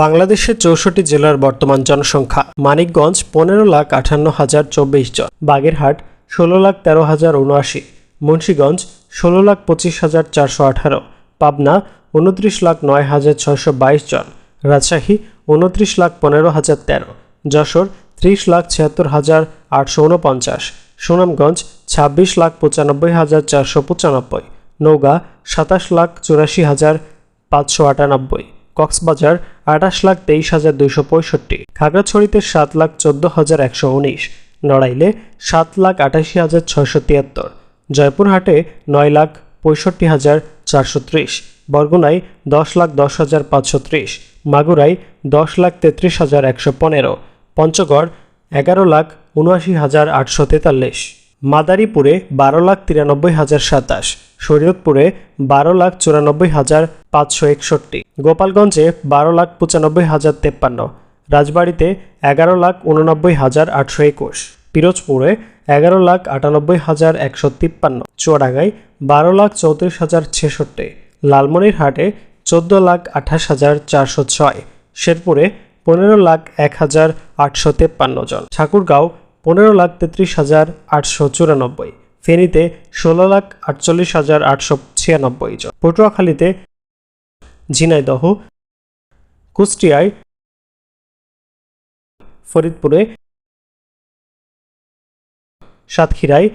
বাংলাদেশের চৌষট্টি জেলার বর্তমান জনসংখ্যা। মানিকগঞ্জ পনেরো লাখ আটান্ন হাজার চব্বিশ জন। বাগেরহাট ষোলো লাখ তেরো হাজার উনআশি মুন্সীগঞ্জ ষোলো লাখ পঁচিশ হাজার চারশো আঠারো। পাবনা উনত্রিশ লাখ নয় হাজার ছয়শো বাইশ জন। রাজশাহী উনত্রিশ লাখ পনেরো হাজার তেরো। যশোর ত্রিশ লাখ ছিয়াত্তর হাজার আটশো উনপঞ্চাশ সুনামগঞ্জ ছাব্বিশ লাখ পঁচানব্বই হাজার চারশো পঁচানব্বই। নৌগা সাতাশ লাখ চুরাশি হাজার পাঁচশো আটানব্বই। কক্সবাজার আঠাশ লাখ তেইশ হাজার দুইশো পঁয়ষট্টি, খাগড়াছড়িতে সাত লাখ চোদ্দ হাজার একশো উনিশ, নড়াইলে সাত লাখ আটাশি হাজার ছয়শো তিয়াত্তর, জয়পুরহাটে নয় লাখ পঁয়ষট্টি হাজার চারশো ত্রিশ, বরগুনায় দশ লাখ দশ হাজার পাঁচশো ত্রিশ, মাগুরায় দশ লাখ তেত্রিশ হাজার একশো পনেরো, পঞ্চগড় এগারো লাখ উনআশি হাজার আটশো তেতাল্লিশ। মাদারীপুরে বারো লাখ তিরানব্বই হাজার সাতাশ, শরীয়তপুরে বারো লাখ চুরানব্বই হাজার পাঁচশো একষট্টি, গোপালগঞ্জে বারো লাখ পঁচানব্বই হাজার তেপ্পান্ন, রাজবাড়িতে এগারো লাখ উননব্বই হাজার আটশো একুশ, পিরোজপুরে এগারো লাখ আটানব্বই হাজার একশো তিপ্পান্ন, চুয়াডাঙ্গায় বারো লাখ চৌত্রিশ হাজার ছেষট্টি, লালমনিরহাটে চোদ্দ লাখ আঠাশ হাজার চারশো ছয়, শেরপুরে পনেরো লাখ এক হাজার আটশো তেপ্পান্ন জন, ঠাকুরগাঁও পনেরো লাখ তেত্রিশ হাজার আটশো চুরানব্বই। ফেনীতে ষোলো লাখ আটচল্লিশ হাজার আটশো ছিয়ানব্বই জন। পটুয়াখালীতে ঝিনাইদহ, কুষ্টিয়ায় ফরিদপুরে সাতক্ষীরায়